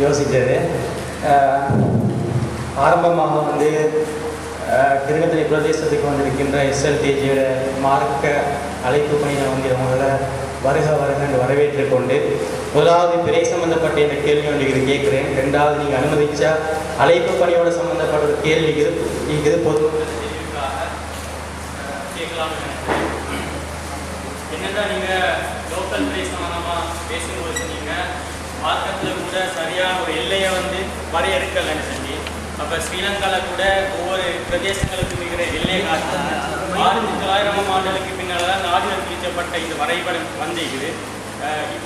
யோசித்தது ஆரம்பமாக வந்து கிருகத்திரை பிரதேசத்துக்கு வந்திருக்கின்ற எஸ்எல்டிஜியோட மார்க்க அழைப்பு பணியை வந்து அவங்கள வருக வருக என்று கொண்டு முதலாவது பிறை சம்பந்தப்பட்ட இந்த கேள்வி ஒன்று இது கேட்குறேன். ரெண்டாவது நீங்கள் அனுமதிச்சா அழைப்பு பணியோட சம்மந்தப்பட்ட ஒரு கேள்வி இது இது பொது கேட்கலாம் என்னென்னா நீங்கள் லோக்கல் பிரைஸ் சம்மந்தமாக பேசும்போது நீங்கள் மார்க்கத்தில் கூட சரியான ஒரு எல்லையை வந்து வரையறுக்கலைன்னு சொல்லி அப்போ ஸ்ரீலங்காவில் கூட ஒவ்வொரு பிரதேசங்களுக்கு இருக்கிற எல்லையை காட்டு ஆயிரத்தி தொள்ளாயிரம் ஆண்டுகளுக்கு பின்னால் தான் நாடுகள் பிரிக்கப்பட்ட இந்த வரைபடம் வந்திருக்குது.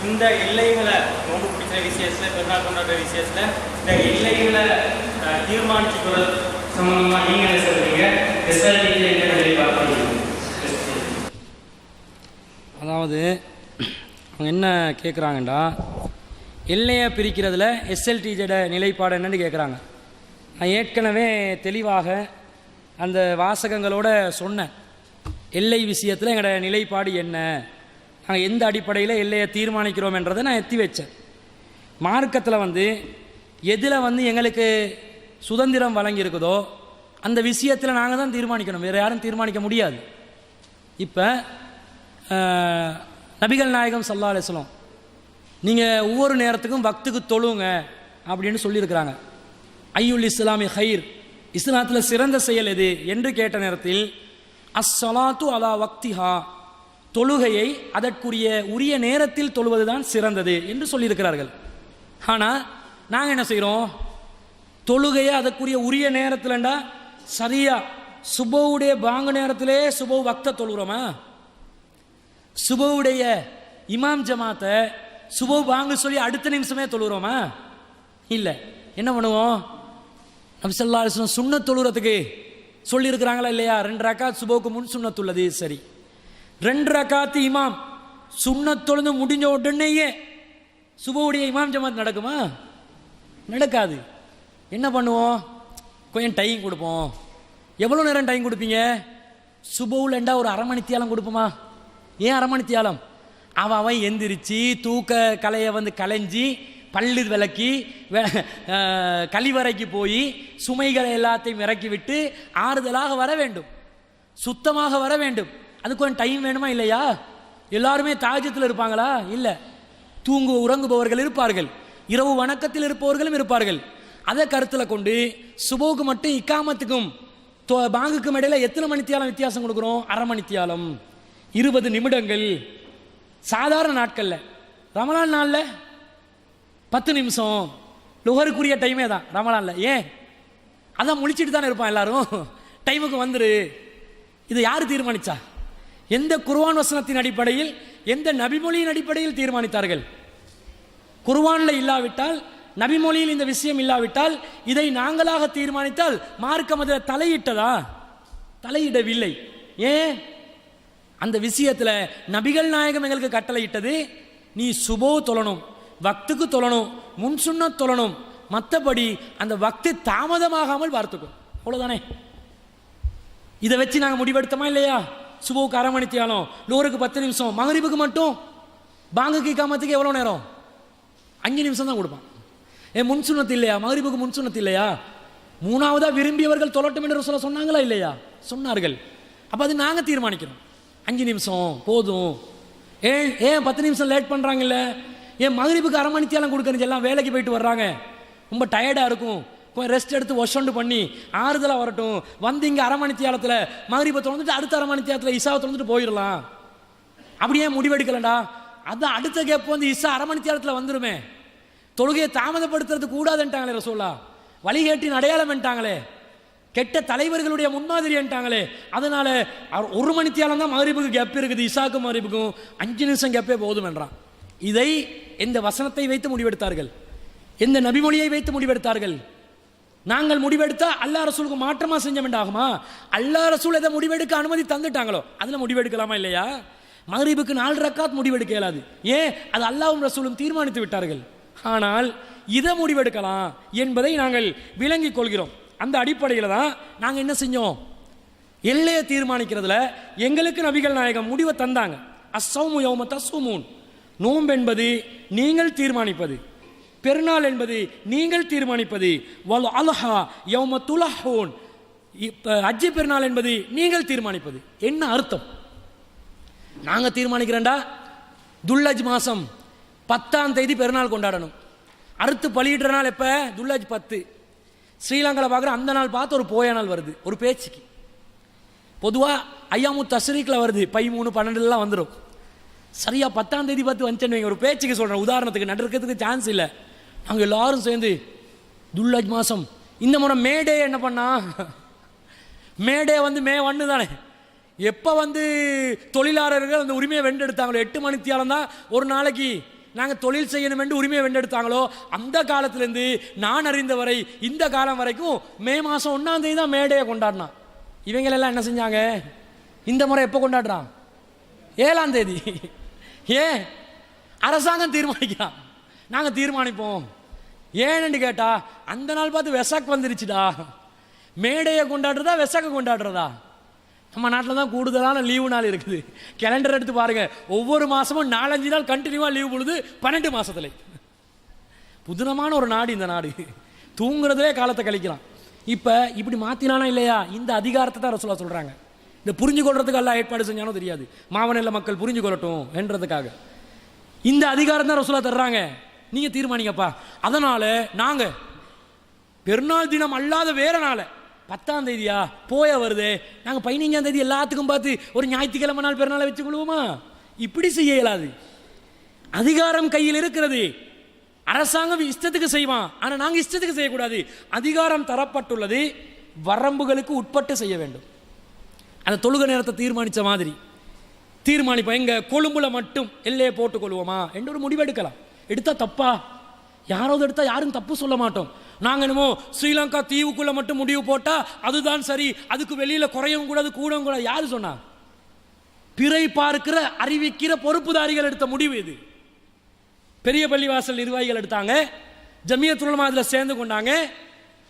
இந்த எல்லைகளை ரொம்ப பிடிச்ச விஷயத்தில் பெருநாள் கொண்டாடுற விஷயத்தில் இந்த எல்லைகளை அஹ், தீர்மானிச்சு கொள்ள சம்பந்தமாக நீங்கள் என்ன சொல்றீங்க? என்ன நிலைப்பாடு அதாவது அவங்க என்ன கேட்குறாங்கண்டா எல்லையை பிரிக்கிறதுல எஸ்எல்டிஜட நிலைப்பாடு என்னன்னு கேட்குறாங்க நான் ஏற்கனவே தெளிவாக அந்த வாசகங்களோட சொன்னேன். எல்லை விஷயத்தில் எங்களோட நிலைப்பாடு என்ன? நாங்கள் எந்த அடிப்படையில் எல்லையை தீர்மானிக்கிறோம்ன்றதை நான் எத்தி வச்சேன். மார்க்கத்தில் வந்து எதில் வந்து எங்களுக்கு சுதந்திரம் வழங்கியிருக்குதோ அந்த விஷயத்தில் நாங்கள் தான் தீர்மானிக்கணும். வேறு யாரும் தீர்மானிக்க முடியாது. இப்போ நபிகள் நாயகம் சல்லா அலிஸ்லாம் நீங்கள் ஒவ்வொரு நேரத்துக்கும் பக்துக்கு தொழுங்க அப்படின்னு சொல்லியிருக்கிறாங்க. ஐயுல் இஸ்லாமி ஹைர் இஸ்லாத்தில் சிறந்த செயல் எது என்று கேட்ட நேரத்தில் அஸ்ஸலாத்து அலா வக்திஹா தொழுகையை அதற்குரிய உரிய நேரத்தில் தொழுவதுதான் சிறந்தது என்று சொல்லியிருக்கிறார்கள். ஆனால் நாங்கள் என்ன செய்கிறோம் தொழுகையை அதற்குரிய உரிய நேரத்தில்ண்டா சரியா சுபவுடைய பாங்கு நேரத்திலே சுபவு வக்த தொழுகிறோமா சுபவுடைய இமாம் ஜமாத்தை சுபவு வாங்க சொல்லி அடுத்த நிமிஷமே தொழுகிறோமா இல்லை. என்ன பண்ணுவோம்? நபிசல்லா அலிஸ்லாம் சுண்ண தொழுகிறதுக்கு சொல்லியிருக்கிறாங்களா இல்லையா? ரெண்டு ரக்காத் சுபோக்கு முன் சுண்ணத்துள்ளது சரி. ரெண்டு ரக்காத்து இமாம். சுண்ணத் தொழுந்து முடிஞ்ச உடனேயே சுபவுடைய இமாம் ஜமாத் நடக்குமா? நடக்காது. என்ன பண்ணுவோம்? கொஞ்சம் டைம் கொடுப்போம். எவ்வளோ நேரம் டைம் கொடுப்பீங்க? சுபவுலண்டா ஒரு அரை மணித்தியாலம் கொடுப்போமா? ஏன் அரை மணித்தியாலம்? அவன் அவன் எந்திரிச்சு தூக்க கலையை வந்து கலைஞ்சி பல்லு விளக்கி கழிவறைக்கு போய் சுமைகளை எல்லாத்தையும் இறக்கி விட்டு ஆறுதலாக வர வேண்டும். சுத்தமாக வர வேண்டும். அதுக்கு கொஞ்சம் டைம் வேணுமா இல்லையா? எல்லாருமே தாஜத்தில் இருப்பாங்களா? இல்லை. தூங்கு உறங்குபவர்கள் இருப்பார்கள். இரவு வணக்கத்தில் இருப்பவர்களும் இருப்பார்கள். அதை கருத்தில் கொண்டு சுபோவுக்கு மட்டும் இக்காமத்துக்கும் பாங்குக்கும் இடையில் எத்தனை மணித்தியாலம் வித்தியாசம் கொடுக்குறோம்? அரை மணித்தியாலம். இருபது நிமிடங்கள். சாதாரண நாட்களில். ரமலான் நாளில் பத்து நிமிஷம். லுகருக்குரிய டைமே தான் ரமலானில். ஏன்? அதான் முழிச்சிட்டு தானே இருப்பான் எல்லாரும். டைமுக்கு வந்துரு. இது யார் தீர்மானிச்சா? எந்த குர்வான் வசனத்தின் அடிப்படையில் எந்த நபிமொழியின் அடிப்படையில் தீர்மானித்தார்கள்? குர்வானில் இல்லாவிட்டால் நபிமொழியில் இந்த விஷயம் இல்லாவிட்டால் இதை நாங்களாக தீர்மானித்தால் மார்க்கம் அதில் தலையிட்டதா? தலையிடவில்லை. ஏன்? அந்த விஷயத்துல நபிகள் நாயகம் எங்களுக்கு கட்டளையிட்டது நீ சுபோ தொழணும் வக்துக்கு தொழணும் முன் சுண்ண தொழணும் மற்றபடி அந்த வக்து தாமதமாகாமல் பார்த்துக்கும். அவ்வளோதானே இதை வச்சு நாங்கள் முடிவெடுத்தோமா இல்லையா? சுபோவுக்கு அரை மணி தியாலம் லோருக்கு பத்து நிமிஷம் மகரிபுக்கு மட்டும் பாங்குக்கு காமத்துக்கு எவ்வளோ நேரம்? அஞ்சு நிமிஷம் தான் கொடுப்பான். ஏ முன் சுண்ணத்து இல்லையா? மகரிபுக்கு முன் சுண்ணத்து இல்லையா? மூணாவதா விரும்பியவர்கள் தொழட்டும் என்று சொல்ல சொன்னாங்களா இல்லையா? சொன்னார்கள். அப்போ அது நாங்கள் தீர்மானிக்கிறோம். அஞ்சு நிமிஷம் போதும். ஏன் ஏன் பத்து நிமிஷம் லேட் பண்ணுறாங்கல்ல ஏன் மகரிப்புக்கு அரை மணி கொடுக்குறது எல்லாம் வேலைக்கு போயிட்டு வர்றாங்க. ரொம்ப டயர்டாக இருக்கும். கொஞ்சம் ரெஸ்ட் எடுத்து ஒஷண்டு பண்ணி ஆறுதலாக வரட்டும். வந்து இங்கே அரை மணி மகரிப்பை திறந்துட்டு அடுத்த அரை மணி இசாவை திறந்துட்டு போயிடலாம். அப்படியே முடிவெடுக்கலடா? அதான் அடுத்த கேப் வந்து இசா அரை மணி வந்துருமே. தொழுகையை தாமதப்படுத்துறது கூடாதுன்ட்டாங்களே ரசோல்லா வழிகேட்டின் அடையாளம்ன்ட்டாங்களே கெட்ட தலைவர்களுடைய முன்மாதிரி அதனால் அதனால அவர் ஒரு மணி தியாலம் தான் மகரிப்புக்கு கெப் இருக்குது இசாக்கு மகரிப்புக்கும் அஞ்சு நிமிஷம் கெப்பே போதும் என்றான். இதை எந்த வசனத்தை வைத்து முடிவெடுத்தார்கள். இந்த நபிமொழியை வைத்து முடிவெடுத்தார்கள். நாங்கள் முடிவெடுத்தா அல்லா ரசூலுக்கு மாற்றமாக செஞ்ச வேண்டாகுமா அல்லா ரசூல் எதை முடிவெடுக்க அனுமதி தந்துட்டாங்களோ? அதில் முடிவெடுக்கலாமா இல்லையா? மகரீபுக்கு நாலு ரக்காத் முடிவெடுக்க இயலாது. ஏன்? அது அல்லாவும் ரசூலும் தீர்மானித்து விட்டார்கள். ஆனால் இதை முடிவெடுக்கலாம் என்பதை நாங்கள் விளங்கிக் கொள்கிறோம். அந்த அடிப்படையில் தான் நாங்கள் என்ன செஞ்சோம்? எல்லையை தீர்மானிக்கிறதுல எங்களுக்கு நபிகள் நாயகம் முடிவை தந்தாங்க. அசௌமு யௌம தஸ்ஸுமூன். நோம்பு என்பது நீங்கள் தீர்மானிப்பது. பெருநாள் என்பது நீங்கள் தீர்மானிப்பது. வல் அலஹா யௌம துலஹோன். இப்போ அஜ்ஜி பெருநாள் என்பது நீங்கள் தீர்மானிப்பது. என்ன அர்த்தம்? நாங்கள் தீர்மானிக்கிறேன்டா? துல்லஜ் மாதம் பத்தாம் தேதி பெருநாள் கொண்டாடணும். அறுத்து பலியிடுற நாள் எப்போ? துல்லஜ் பத்து. ஸ்ரீலங்காவில் பார்க்குற அந்த நாள் பார்த்து ஒரு போய நாள் வருது ஒரு பேச்சுக்கு. பொதுவாக ஐயாமு தஸ்ரீக்கில் வருது பை மூணு பன்னெண்டுலாம் வந்துடும் சரியாக பத்தாம் தேதி பார்த்து வந்துச்சேன்னு வைங்க, ஒரு பேச்சுக்கு சொல்கிறேன் உதாரணத்துக்கு நடக்கிறதுக்கு சான்ஸ் இல்லை. நாங்கள் எல்லாரும் சேர்ந்து துல்லஜ் மாதம் இந்த முறை மேடே என்ன பண்ணா? மேடே வந்து மே ஒன்று தானே. எப்போ வந்து தொழிலாளர்கள் அந்த உரிமையை வெண்டெடுத்தாங்களோ எட்டு மணித்தியாலம் தான் ஒரு நாளைக்கு நாங்கள் தொழில் செய்யணும் என்று உரிமையை வென்றெடுத்தாங்களோ அந்த காலத்திலேருந்து நான் அறிந்த வரை இந்த காலம் வரைக்கும் மே மாதம் ஒன்றாம் தேதி தான் மேடையை கொண்டாடினான். இவங்களெல்லாம் என்ன செஞ்சாங்க? இந்த முறை எப்போ கொண்டாடுறான்? ஏழாம் தேதி. ஏன்? அரசாங்கம் தீர்மானிக்கிறான். நாங்கள் தீர்மானிப்போம். ஏன்னு கேட்டால் அந்த நாள் பார்த்து வெசாக் வந்துருச்சுடா. மேடையை கொண்டாடுறதா வெசாக்கை கொண்டாடுறதா? நம்ம நாட்டில் தான் கூடுதலான லீவு நாள் இருக்குது. கேலண்டர் எடுத்து பாருங்க. ஒவ்வொரு மாதமும் நாலஞ்சு நாள் கண்டினியூவாக லீவு பொழுது பன்னெண்டு மாசத்துல. புதினமான ஒரு நாடு இந்த நாடு. தூங்குறதுலே காலத்தை கழிக்கலாம். இப்போ இப்படி மாத்தினானா இல்லையா? இந்த அதிகாரத்தை தான் ரசூலா சொல்றாங்க. இந்த புரிஞ்சு கொள்றதுக்கு எல்லாம் ஏற்பாடு செஞ்சானோ தெரியாது. மாவனல்ல மக்கள் புரிஞ்சு கொள்ளட்டும் என்றதுக்காக. இந்த அதிகாரம் தான் ரசூலா தர்றாங்க. நீங்க தீர்மானிங்கப்பா. அதனால நாங்க பெருநாள் தினம் அல்லாத வேற நாள பத்தாம் தேதியா? போய வருதே? நாங்கள் பதினைஞ்சாம் தேதி எல்லாத்துக்கும் பார்த்து ஒரு ஞாயிற்றுக்கிழமை நாள் பிறநாளை வச்சுக்கொள்வோமா? இப்படி செய்ய இயலாது. அதிகாரம் கையில் இருக்கிறது. அரசாங்கம் இஷ்டத்துக்கு செய்வான். ஆனால் நாங்கள் இஷ்டத்துக்கு செய்யக்கூடாது. அதிகாரம் தரப்பட்டுள்ளது. வரம்புகளுக்கு உட்பட்டு செய்ய வேண்டும். அந்த தொழுக நேரத்தை தீர்மானித்த மாதிரி. தீர்மானிப்போம் எங்கள் கொழும்புல மட்டும் எல்லையை போட்டுக்கொள்வோமா? என்று ஒரு முடிவெடுக்கலாம். எடுத்தால் தப்பா? யாராவது எடுத்தால் யாரும் தப்பு சொல்ல மாட்டோம். நாங்கள் என்னமோ ஸ்ரீலங்கா தீவுக்குள்ளே மட்டும் முடிவு போட்டால் அதுதான் சரி அதுக்கு வெளியில் குறையவும் கூடாது கூடவும் கூடாது யார் சொன்னா? பிறை பார்க்கிற அறிவிக்கிற பொறுப்புதாரிகள் எடுத்த முடிவு இது. பெரிய பள்ளிவாசல் நிர்வாகிகள் எடுத்தாங்க. ஜமியத்துலமா அதில் சேர்ந்து கொண்டாங்க.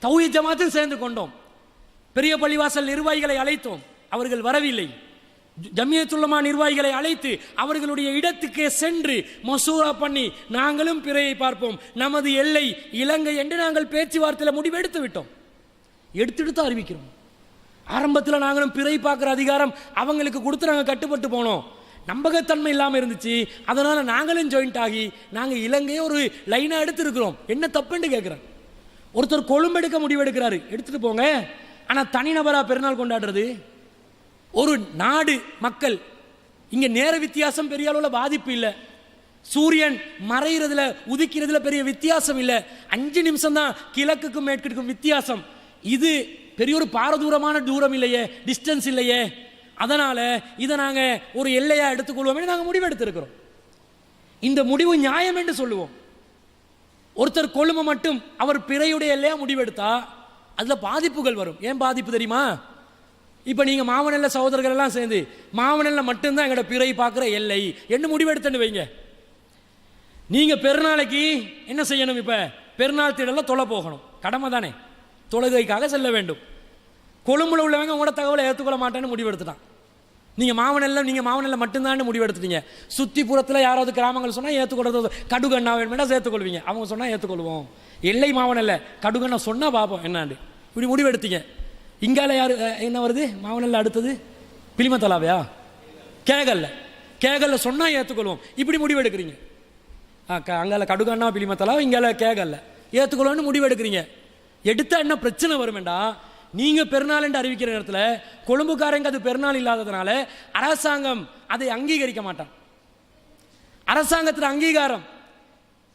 தௌய ஜமாத்தில் சேர்ந்து கொண்டோம். பெரிய பள்ளிவாசல் நிர்வாகிகளை அழைத்தோம். அவர்கள் வரவில்லை. ஜமியத்துள்ளமா நிர்வாகிகளை அழைத்து அவர்களுடைய இடத்துக்கே சென்று மசூரா பண்ணி நாங்களும் பிறையை பார்ப்போம். நமது எல்லை இலங்கை என்று நாங்கள் பேச்சுவார்த்தையில் முடிவெடுத்து விட்டோம். எடுத்துட்டு தான் அறிவிக்கிறோம். ஆரம்பத்தில் நாங்களும் பிறை பார்க்குற அதிகாரம் அவங்களுக்கு கொடுத்து நாங்கள் கட்டுப்பட்டு போனோம். நம்பகத்தன்மை இல்லாமல் இருந்துச்சு. அதனால் நாங்களும் ஜாயிண்ட் ஆகி நாங்கள் இலங்கையை ஒரு லைனாக எடுத்திருக்கிறோம். என்ன தப்புன்னு கேட்குறேன் ஒருத்தர் கொழும்பெடுக்க முடிவெடுக்கிறாரு எடுத்துகிட்டு போங்க. ஆனால் தனிநபராக பெருநாள் கொண்டாடுறது? ஒரு நாடு மக்கள் இங்கே நேர வித்தியாசம் பெரிய அளவில் பாதிப்பு இல்லை. சூரியன் மறைகிறதுல உதிக்கிறதுல பெரிய வித்தியாசம் இல்லை. அஞ்சு நிமிஷம் தான் கிழக்குக்கும் மேற்கிற்கும் வித்தியாசம். இது பெரிய ஒரு பாரதூரமான தூரம் இல்லையே டிஸ்டன்ஸ் இல்லையே. அதனால் இதை நாங்கள் ஒரு எல்லையாக எடுத்துக்கொள்வோம் நாங்க முடிவெடுத்திருக்கிறோம் இந்த முடிவு நியாயம் என்று சொல்லுவோம். ஒருத்தர் கொழும்பு மட்டும் அவர் பிறையுடைய எல்லையாக முடிவெடுத்தா அதில் பாதிப்புகள் வரும். ஏன் பாதிப்பு தெரியுமா? இப்போ நீங்கள் மாவனல்ல சகோதரர்கள் எல்லாம் சேர்ந்து மாவனல்ல மட்டும்தான் எங்களோட பிறை பார்க்குற எல்லை. என்ன முடிவெடுத்துன்னு வைங்க. நீங்கள் பெருநாளைக்கு என்ன செய்யணும் இப்போ? பெருநாள் திடல தொலை போகணும். கடமை தானே. தொழுகைக்காக செல்ல வேண்டும். கொழும்புல உள்ளவங்க உங்களோட தகவலை ஏற்றுக்கொள்ள மாட்டேன்னு முடிவெடுத்துட்டான். நீங்கள் மாவனல்ல நீங்கள் மாவனல்ல மட்டும்தான் முடிவெடுத்துட்டீங்க. சுற்றிப்புறத்தில் புறத்தில் யாராவது கிராமங்கள் சொன்னால் ஏற்றுக்கொள்றது கடுகண்ணா வேணும்னா சேர்த்துக்கொள்வீங்க. அவங்க சொன்னால் ஏற்றுக்கொள்வோம் எல்லை மாவனல்ல கடுகண்ணா சொன்னால் பார்ப்போம் என்னாண்டு இப்படி முடிவெடுத்தீங்க. இங்கால யார் என்ன வருது? மாவனல்ல அடுத்தது? பிலிமத்தலாவையா? கேகல்ல. கேகல்ல சொன்னால் ஏற்றுக்கொள்வோம் இப்படி முடிவெடுக்கிறீங்க. எடுக்கிறீங்க அங்கால கடுகண்ணா பிலிமத்தலா இங்கால கேகல்ல. ஏற்றுக்கொள்வோம்னு முடிவெடுக்கிறீங்க. எடுத்தா என்ன பிரச்சனை வருமேண்டா? நீங்க பெருநாள் என்று அறிவிக்கிற நேரத்தில் கொழும்புக்காரங்க அது பெருநாள் இல்லாததுனால அரசாங்கம் அதை அங்கீகரிக்க மாட்டான். அரசாங்கத்தில் அங்கீகாரம்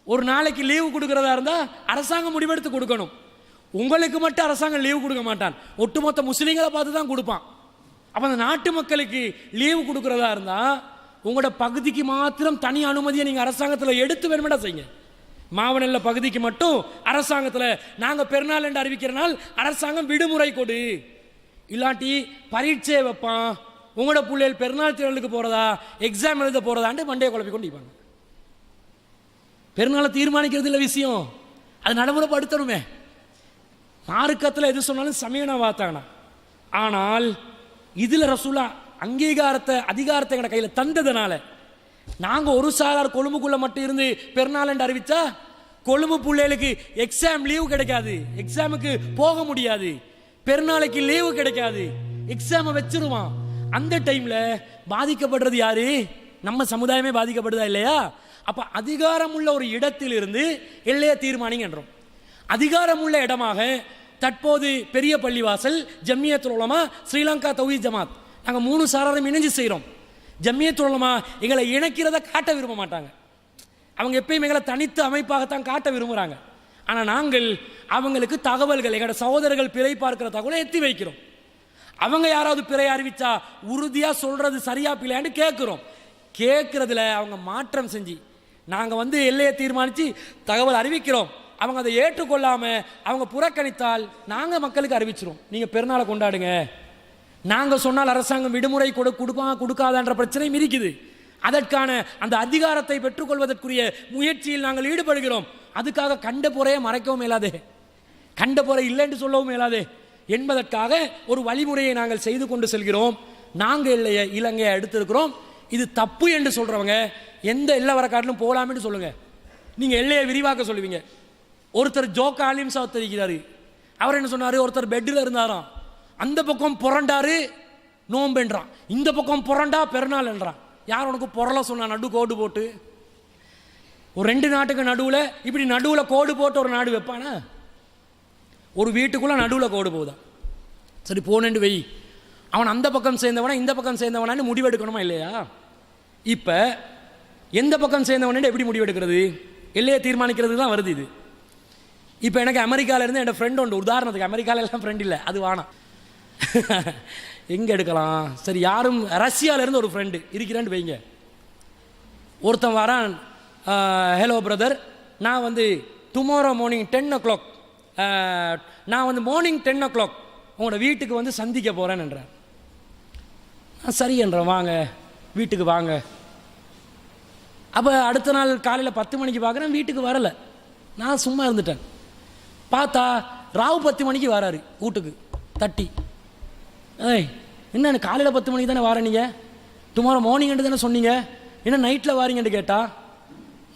ஒரு நாளைக்கு லீவு கொடுக்கறதா இருந்தா அரசாங்கம் முடிவெடுத்து கொடுக்கணும். உங்களுக்கு மட்டும் அரசாங்கம் லீவு கொடுக்க மாட்டான். ஒட்டுமொத்த முஸ்லீம்களை பார்த்து தான் கொடுப்பான். அப்போ அந்த நாட்டு மக்களுக்கு லீவு கொடுக்குறதா இருந்தால் உங்களோட பகுதிக்கு மாத்திரம் தனி அனுமதியை நீங்கள் அரசாங்கத்தில் எடுத்து வேணுமெண்டா செய்யுங்க. மாவனல்ல பகுதிக்கு மட்டும் அரசாங்கத்தில் நாங்கள் பெருநாள் என்று அறிவிக்கிறனால் அரசாங்கம் விடுமுறை கொடு. இல்லாட்டி பரீட்சையை வைப்பான். உங்களோட பிள்ளைகள் பெருநாள் திரளுக்கு போகிறதா எக்ஸாம் எழுத போகிறதாண்டு மண்டையை குழப்பி கொண்டிப்பாங்க பெருநாளை தீர்மானிக்கிறது இல்லை விஷயம். அது நடைமுறைப்படுத்தணுமே. மார்க்கத்தில் எது சொன்னாலும் சமீன வாத்தாங்கண்ணா ஆனால் இதில் ரசூலா அங்கீகாரத்தை அதிகாரத்தை எங்க கையில் தந்ததுனால நாங்கள் ஒரு சாரார் கொழும்புக்குள்ளே மட்டும் இருந்து பெருநாள் அறிவித்தா கொழும்பு பிள்ளைகளுக்கு எக்ஸாம் லீவு கிடைக்காது. எக்ஸாமுக்கு போக முடியாது. பெருநாளைக்கு லீவு கிடைக்காது. எக்ஸாமை வச்சிருவான். அந்த டைமில் பாதிக்கப்படுறது யாரு? நம்ம சமுதாயமே பாதிக்கப்படுதா இல்லையா? அப்ப அதிகாரமுள்ள ஒரு இடத்திலிருந்து எல்லையை தீர்மானிங்கன்றோம். அதிகாரமுள்ள இடமாக தற்போது பெரிய பள்ளிவாசல் ஜம்மியத்துல் உலமா ஸ்ரீலங்கா தௌஹி ஜமாத். நாங்கள் மூணு சாராரும் இணைஞ்சு செய்கிறோம் ஜம்மியத்துல் உலமா எங்களை இணைக்கிறத காட்ட விரும்ப மாட்டாங்க. அவங்க எப்பயும் எங்களை தனித்து அமைப்பாகத்தான் காட்ட விரும்புகிறாங்க ஆனால் நாங்கள் அவங்களுக்கு தகவல்கள் எங்களோட சகோதரர்கள் பிறை பார்க்கிற தகவலை எத்தி வைக்கிறோம். அவங்க யாராவது பிறை அறிவிச்சா உறுதியாக சொல்கிறது சரியா பிள்ளையான்னு கேட்குறோம். கேட்குறதுல அவங்க மாற்றம் செஞ்சு நாங்கள் வந்து எல்லையை தீர்மானித்து தகவல் அறிவிக்கிறோம். அவங்க அதை ஏற்றுக்கொள்ளாமல் அவங்க புறக்கணித்தால் நாங்கள் மக்களுக்கு அறிவிச்சிரும். நீங்கள் பெருநாளை கொண்டாடுங்க. நாங்கள் சொன்னால் அரசாங்கம் விடுமுறை கொடு கொடுப்பா கொடுக்காதான்ற பிரச்சனையும் இருக்குது அதற்கான அந்த அதிகாரத்தை பெற்றுக்கொள்வதற்குரிய முயற்சியில் நாங்கள் ஈடுபடுகிறோம். அதுக்காக கண்ட பொறையை மறைக்கவும் மேலாதே கண்ட பொறை இல்லைன்னு சொல்லவும் இயலாதே. என்பதற்காக ஒரு வழிமுறையை நாங்கள் செய்து கொண்டு செல்கிறோம். நாங்கள் இல்லைய இலங்கையை எடுத்திருக்கிறோம் இது தப்பு என்று சொல்கிறவங்க எந்த எல்லை வர காட்டிலும் போகலாம்னு சொல்லுங்கள் நீங்கள் எல்லையை விரிவாக்க சொல்லுவீங்க. ஒருத்தர் ஜோக் ஆலிம் சாத் அவர் என்ன சொன்னார்? ஒருத்தர் பெட்டில் இருந்தாராம். அந்த பக்கம் புரண்டாரு நோம்புன்றான். இந்த பக்கம் புரண்டா பெருநாள் என்றான். யார் உனக்கு புரளை சொன்னான் நடு கோடு போட்டு. ஒரு ரெண்டு நாட்டுக்கு நடுவில் இப்படி நடுவில் கோடு போட்டு ஒரு நாடு வைப்பானா? ஒரு வீட்டுக்குள்ளே நடுவில் கோடு போகுதா? சரி போனேண்டு வை. அவன் அந்த பக்கம் சேர்ந்தவனா இந்த பக்கம் சேர்ந்தவனான்னு முடிவெடுக்கணுமா இல்லையா? இப்போ எந்த பக்கம் சேர்ந்தவனு எப்படி முடிவெடுக்கிறது? எல்லையை தீர்மானிக்கிறது தான் வருது இது. இப்போ எனக்கு அமெரிக்காவிலேருந்து என் ஃப்ரெண்ட் உண்டு. உதாரணத்துக்கு அமெரிக்காவிலலாம் ஃப்ரெண்ட் இல்லை. அது வேணாம் எங்கே எடுக்கலாம்? சரி யாரும் ரஷ்யால இருந்து ஒரு ஃப்ரெண்டு இருக்கிறேன்னு வைங்க. ஒருத்தன் வரான். ஹலோ பிரதர் நான் வந்து tomorrow morning ten o'clock நான் வந்து மார்னிங் டென் ஓ கிளாக் உங்களோட வீட்டுக்கு வந்து சந்திக்க போகிறேன்ன்றேன் நான் சரி என்றேன். வாங்க. வீட்டுக்கு வாங்க. அப்போ அடுத்த நாள் காலையில் பத்து மணிக்கு பார்க்குறேன் வீட்டுக்கு வரலை. நான் சும்மா இருந்துட்டேன். பார்த்தா ராவு பத்து மணிக்கு வராரு வீட்டுக்கு தட்டி. ஏய் என்ன காலையில் பத்து மணிக்கு தானே வார நீங்கள் டுமாரோ மார்னிங் தானே சொன்னீங்க? என்ன நைட்டில் வாரீங்கன்னு கேட்டா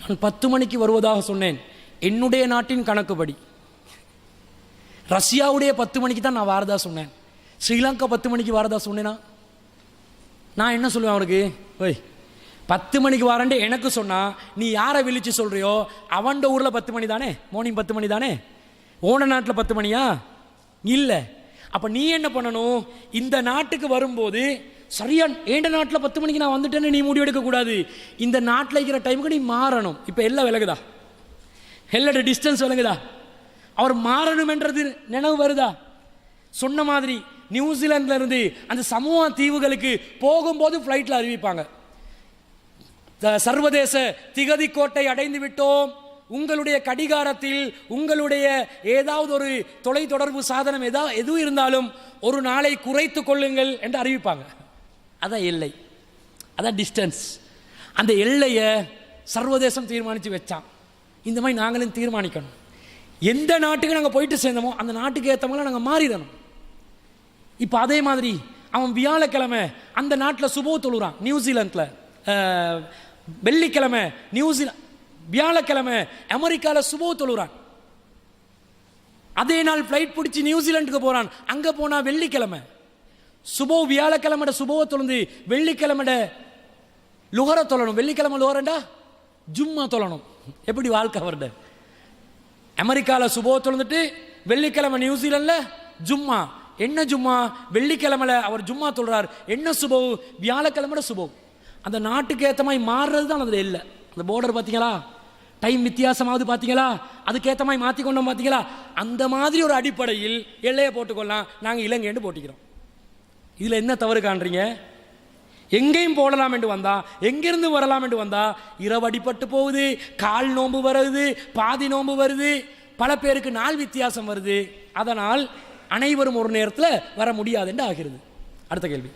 நான் பத்து மணிக்கு வருவதாக சொன்னேன். என்னுடைய நாட்டின் கணக்குப்படி. ரஷ்யாவுடைய பத்து மணிக்கு தான் நான் வாரதா சொன்னேன். ஸ்ரீலங்கா பத்து மணிக்கு வாரதா சொன்னேனா? நான் என்ன சொல்லுவேன் அவனுக்கு? ஓய். பத்து மணிக்கு வாரண்டே எனக்கு சொன்னா நீ யாரை விழிச்சு சொல்றியோ அவன்ட ஊர்ல பத்து மணி தானே? மார்னிங் பத்து மணி தானே? ஓன நாட்டில் பத்து மணியா? இல்லை. அப்போ நீ என்ன பண்ணணும்? இந்த நாட்டுக்கு வரும்போது சரியா ஏண்ட நாட்டில் பத்து மணிக்கு நான் வந்துட்டேன்னு நீ முடிவெடுக்கக்கூடாது இந்த நாட்டில் இருக்கிற டைமுக்கு நீ மாறணும். இப்போ எல்லாம் விலகுதா எல்லோட டிஸ்டன்ஸ் விலகுதா அவர் மாறணுமென்றது நினைவு வருதா? சொன்ன மாதிரி நியூசிலாந்துல இருந்து அந்த சமூக தீவுகளுக்கு போகும்போது ஃப்ளைட்டில் அறிவிப்பாங்க. த- சர்வதேச திகதி கோட்டை அடைந்து விட்டோம். உங்களுடைய கடிகாரத்தில் உங்களுடைய ஏதாவது ஒரு தொலைத்தொடர்பு சாதனம் ஏதா எதுவும் இருந்தாலும் ஒரு நாளை குறைத்து கொள்ளுங்கள் என்று அறிவிப்பாங்க. அதான் எல்லை. அதான் டிஸ்டன்ஸ் அந்த எல்லையை சர்வதேசம் தீர்மானித்து வச்சான். இந்த மாதிரி நாங்களும் தீர்மானிக்கணும். எந்த நாட்டுக்கு நாங்கள் போயிட்டு சேர்ந்தோமோ அந்த நாட்டுக்கு ஏற்ற மாதிரி நாங்கள் மாறிடணும். இப்போ அதே மாதிரி அவன் வியாழக்கிழமை அந்த நாட்டில் சுபோ தொழுறான் நியூசிலாந்தில் வெள்ளிக்கிழமை நியூசிலாந்து வியாழக்கிழமை அமெரிக்காவில் சுபோ தொழுறான். அதே நாள் ஃப்ளைட் பிடிச்சி நியூசிலாண்டுக்கு போகிறான் அங்கே போனால் வெள்ளிக்கிழமை. சுபோ வியாழக்கிழமைட சுபோவை தொழுந்து வெள்ளிக்கிழமட லுகர தொழணும். வெள்ளிக்கிழமை லுகரண்டா? ஜும்மா தொழணும். எப்படி வாழ்க்கை அவர்ட அமெரிக்காவில் சுபோ தொழுந்துட்டு வெள்ளிக்கிழமை நியூசிலாண்டில் ஜும்மா. என்ன ஜும்மா? வெள்ளிக்கிழமையில் அவர் ஜும்மா தொழுறார். என்ன சுபோ? வியாழக்கிழமைட சுபோ. அந்த நாட்டுக்கு ஏற்ற மாதிரி மாறுறது தான் அதில் இல்லை. அந்த போர்டர் பார்த்தீங்களா? டைம் வித்தியாசமாவது பார்த்தீங்களா? அதுக்கேற்ற மாதிரி மாற்றி கொண்டோம் பார்த்தீங்களா? அந்த மாதிரி ஒரு அடிப்படையில் எல்லையை போட்டுக்கொள்ளலாம். நாங்கள் இலங்கைன்னு போட்டிக்கிறோம். இதில் என்ன தவறு காண்றீங்க? எங்கேயும் போடலாம் என்று வந்தா எங்கிருந்து வரலாம் என்று வந்தா இரவு அடிபட்டு போகுது கால் நோன்பு வருது பாதி நோன்பு வருது பல பேருக்கு நாள் வித்தியாசம் வருது. அதனால் அனைவரும் ஒரு நேரத்தில் வர முடியாது என்று ஆகிறது. அடுத்த கேள்வி.